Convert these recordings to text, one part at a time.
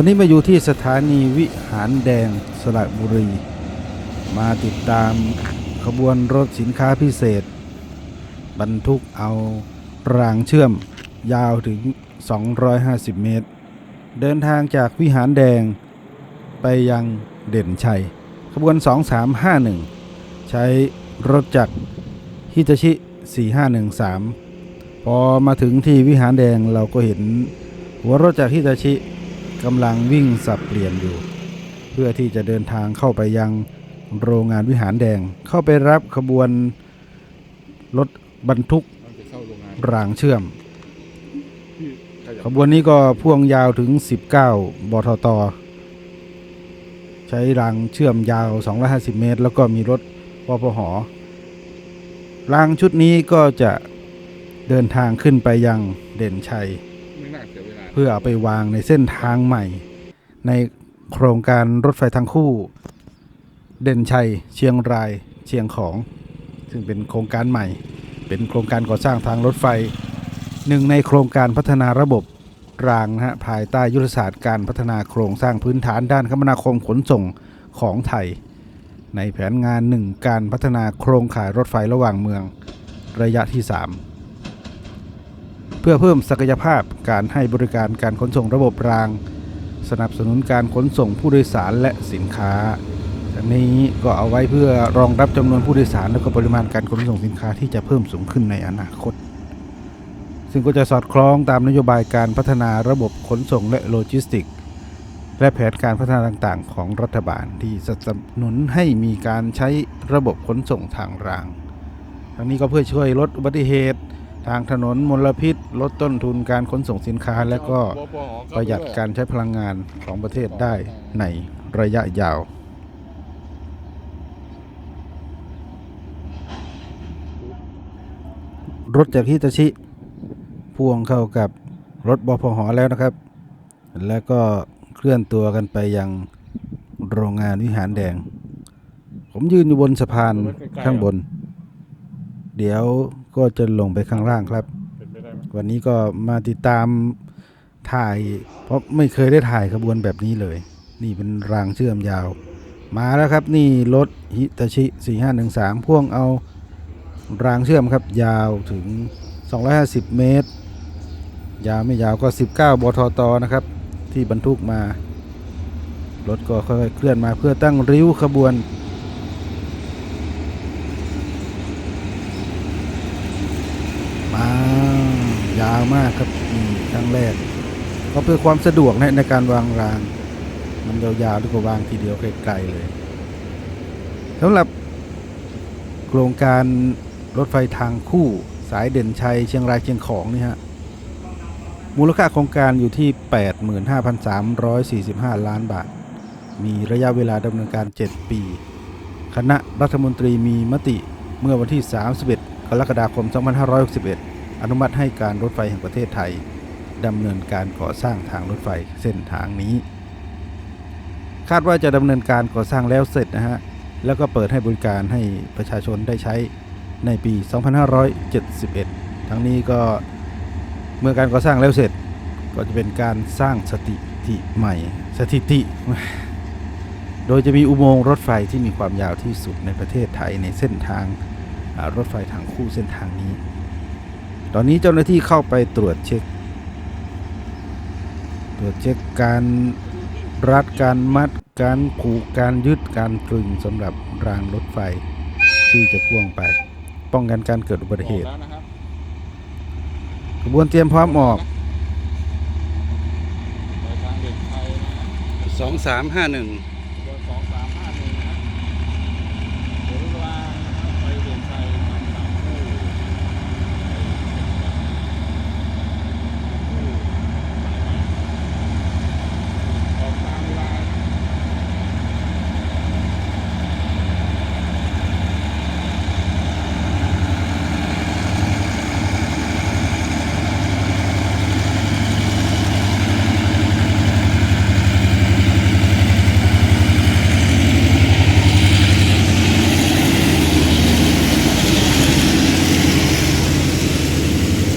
วันนี้มาอยู่ที่สถานีวิหารแดงสระบุรี มาติดตามขบวนรถสินค้าพิเศษ บรรทุกเอารางเชื่อมยาวถึง 250 เมตร เดินทางจากวิหารแดงไปยังเด่นชัย ขบวน 2351 ใช้รถจักรฮิตาชิ 4513 พอมาถึงที่วิหารแดงเราก็เห็นหัวรถจากรฮิตาชิ กำลังวิ่งสับเปลี่ยนอยู่ เพื่อที่จะเดินทางเข้าไปยังโรงงานวิหารแดง เข้าไปรับขบวนรถบรรทุกรางเชื่อม ขบขบวนนี้ก็พ่วงยาวถึง 19 บทต ใช้รางเชื่อมยาว 250 เมตร แล้วก็มีรถปพหรางชุดนี้ก็จะเดินทางขึ้นไปยังเด่นชัย ไม่น่าเสียเวลา เพื่อเอาไปวางในเส้นทางใหม่ ในโครงการรถไฟทางคู่ เด่นชัย เชียงรายเชียงของ ซึ่งเป็นโครงการใหม่ เป็นโครงการก่อสร้างทางรถไฟ หนึ่งในโครงการพัฒนาระบบรางนะฮะภายใต้ยุทธศาสตร์การพัฒนาโครงสร้างพื้นฐานด้านคมนาคมขนส่งของไทย ในแผนงานหนึ่งการพัฒนาโครงข่ายรถไฟระหว่างเมืองระยะที่ 3 พื่อเพิ่มศักยภาพการให้บริการการขนส่งระบบราง สนับสนุนการขนส่งผู้โดยสารและสินค้าทั้งนี้ก็เอาไว้เพื่อรองรับจำนวนผู้โดยสารและก็ปริมาณการขนส่งสินค้าที่จะเพิ่มสูงขึ้นในอนาคต ซึ่งก็จะสอดคล้องตามนโยบายการพัฒนาระบบขนส่งและโลจิสติกส์และแผนการพัฒนาต่างๆ ของรัฐบาลที่สนับสนุนให้มีการใช้ระบบขนส่งทางราง ทั้งนี้ก็เพื่อช่วยลดอุบัติเหตุ ทางถนนมลพิษ ลดต้นทุนการขนส่งสินค้า และก็ประหยัดการใช้พลังงานของประเทศได้ในระยะยาวรถจากฮิตาชิ พ่วงเข้ากับรถบพหอแล้วนะครับ แล้วก็เคลื่อนตัวกันไปยังโรงงานวิหารแดง ผมยืนอยู่บนสะพานข้างบน เดี๋ยว ก็จะลงไปข้างล่างครับ เป็นไปได้ไหมวันนี้ก็มาติดตามถ่าย เพราะไม่เคยได้ถ่ายขบวนแบบนี้เลย นี่เป็นรางเชื่อมยาว มาแล้วครับนี่รถฮิตาชิ 4513 พ่วงเอารางเชื่อมครับ ยาวถึง 250 เมตร ยาวไม่ยาวก็ 19 บทตนะครับ ที่บรรทุกมา รถก็ค่อยๆเคลื่อนมาเพื่อตั้งริ้วขบวน มายาวมากครับนี่ครั้งแรกก็เพื่อความสะดวกนะในการวางราง มันยาวๆแล้วก็วางทีเดียวไกลๆเลยสำหรับโครงการรถไฟทางคู่สายเด่นชัยเชียงรายเชียงของนี่ฮะมูลค่าโครงการอยู่ที่ 85,345 ล้านบาท มีระยะเวลาดำเนินการ 7 ปี คณะรัฐมนตรีมีมติเมื่อวันที่ 31 กรกฎาคม 2561 อนุมัติให้การรถไฟแห่งประเทศไทยดำเนินการก่อสร้างทางรถไฟเส้นทางนี้ คาดว่าจะดำเนินการก่อสร้างแล้วเสร็จนะฮะ แล้วก็เปิดให้บริการให้ประชาชนได้ใช้ในปี 2571 ทั้งนี้ก็เมื่อการก่อสร้างแล้วเสร็จก็จะเป็นการสร้างสถิติใหม่สถิติ โดยจะมีอุโมงค์รถไฟที่มีความยาวที่สุดในประเทศไทยในเส้นทาง รถไฟทางคู่เส้นทางนี้ ตอนนี้เจ้าหน้าที่เข้าไปตรวจเช็ค ตรวจเช็คการรัดการมัดการผูกการยึดการตรึงสำหรับรางรถไฟที่จะพ่วงไป ป้องกันการเกิดอุบัติเหตุกแล้วนะบขบวนเตรียมพร้อมออกสองสามห้าหนึ่งนะครับเดี๋ยวรางนะครับไปเด่นชัยทางสามคู่ออกตามเวลา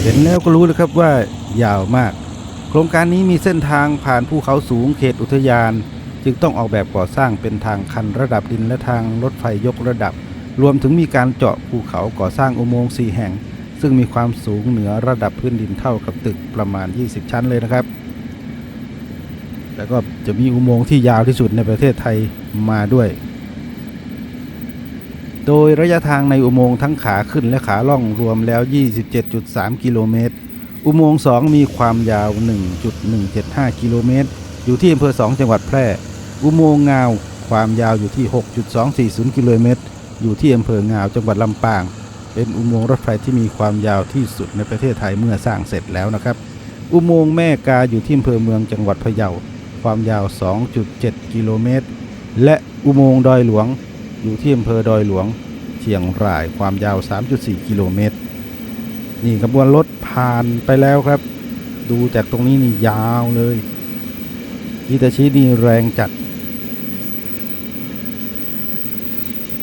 เห็นแล้วก็รู้เลยครับว่ายาวมาก โครงการนี้มีเส้นทางผ่านภูเขาสูงเขตอุทยาน จึงต้องออกแบบก่อสร้างเป็นทางคันระดับดินและทางรถไฟยกระดับ รวมถึงมีการเจาะภูเขาก่อสร้างอุโมงค์4แห่ง ซึ่งมีความสูงเหนือระดับพื้นดินเท่ากับตึกประมาณ 20 ชั้นเลยนะครับ แล้วก็จะมีอุโมงค์ที่ยาวที่สุดในประเทศไทยมาด้วย โดยระยะทางในอุโมงค์ทั้งขาขึ้นและขาล่องรวมแล้ว 27.3 กิโลเมตร อุโมงค์ 2 มีความยาว 1.175 กิโลเมตร อยู่ที่อำเภอ 2 จังหวัดแพร่ อุโมงค์งาวความยาวอยู่ที่ 6.240 กิโลเมตร อยู่ที่อำเภองาวจังหวัดลำปาง เป็นอุโมงค์รถไฟที่มีความยาวที่สุดในประเทศไทยเมื่อสร้างเสร็จแล้วนะครับ อุโมงค์แม่กาอยู่ที่อำเภอเมืองจังหวัดพะเยา ความยาว 2.7 กิโลเมตร และอุโมงค์ดอยหลวง อยู่ที่อำเภอดอยหลวงเชียงรายความยาว 3.4 กิโลเมตร นี่ขบวนรถผ่านไปแล้วครับ ดูจากตรงนี้นี่ยาวเลยฮิตาชินี่แรงจัด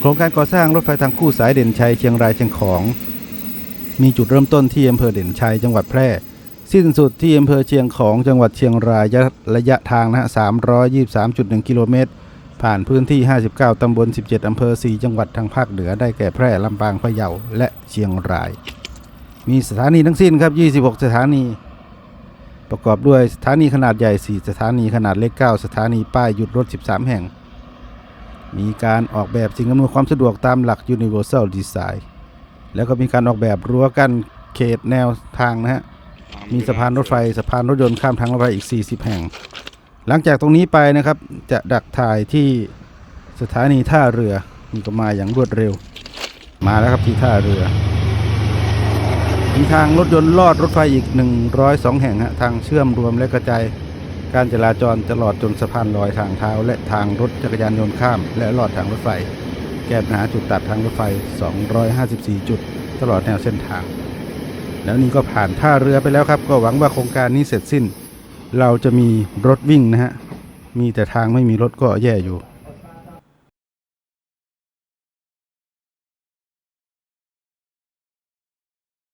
โครงการก่อสร้างรถไฟทางคู่สายเด่นชัยเชียงรายเชียงของ มีจุดเริ่มต้นที่อำเภอเด่นชัยจังหวัดแพร่ สิ้นสุดที่อำเภอเชียงของจังหวัดเชียงรายระยะทางนะฮะ323.1 กิโลเมตร ผ่านพื้นที่ 59 ตำบล 17 อำเภอ 4 จังหวัดทางภาคเหนือ ได้แก่แพร่ ลำปาง พะเยา และเชียงราย มีสถานีทั้งสิ้นครับ 26 สถานี ประกอบด้วยสถานีขนาดใหญ่ 4 สถานีขนาดเล็ก 9 สถานีป้ายหยุดรถ 13 แห่ง มีการออกแบบสิ่งอำนวยความสะดวกตามหลัก Universal Design แล้วก็มีการออกแบบรั้วกั้นเขตแนวทางนะฮะ มีสะพานรถไฟ สะพานรถยนต์ข้ามทางรถไฟอีก 40 แห่ง หลังจากตรงนี้ไปนะครับ จะดักถ่ายที่สถานีท่าเรือนี่ก็มาอย่างรวดเร็ว มาแล้วครับที่ท่าเรือมีทางรถยนต์ลอดรถไฟอีก 102 แห่งฮะทางเชื่อมรวมและกระจายการจราจรตลอดจนสะพานลอยทางเท้า และทางรถจักรยานยนต์ข้าม และลอดทางรถไฟ แก้ปัญหาจุดตัดทางรถไฟ 254 จุด ตลอดแนวเส้นทาง แล้วนี่ก็ผ่านท่าเรือไปแล้วครับ ก็หวังว่าโครงการนี้เสร็จสิ้น เราจะมีรถวิ่งนะฮะ มีแต่ทางไม่มีรถก็แย่อยู่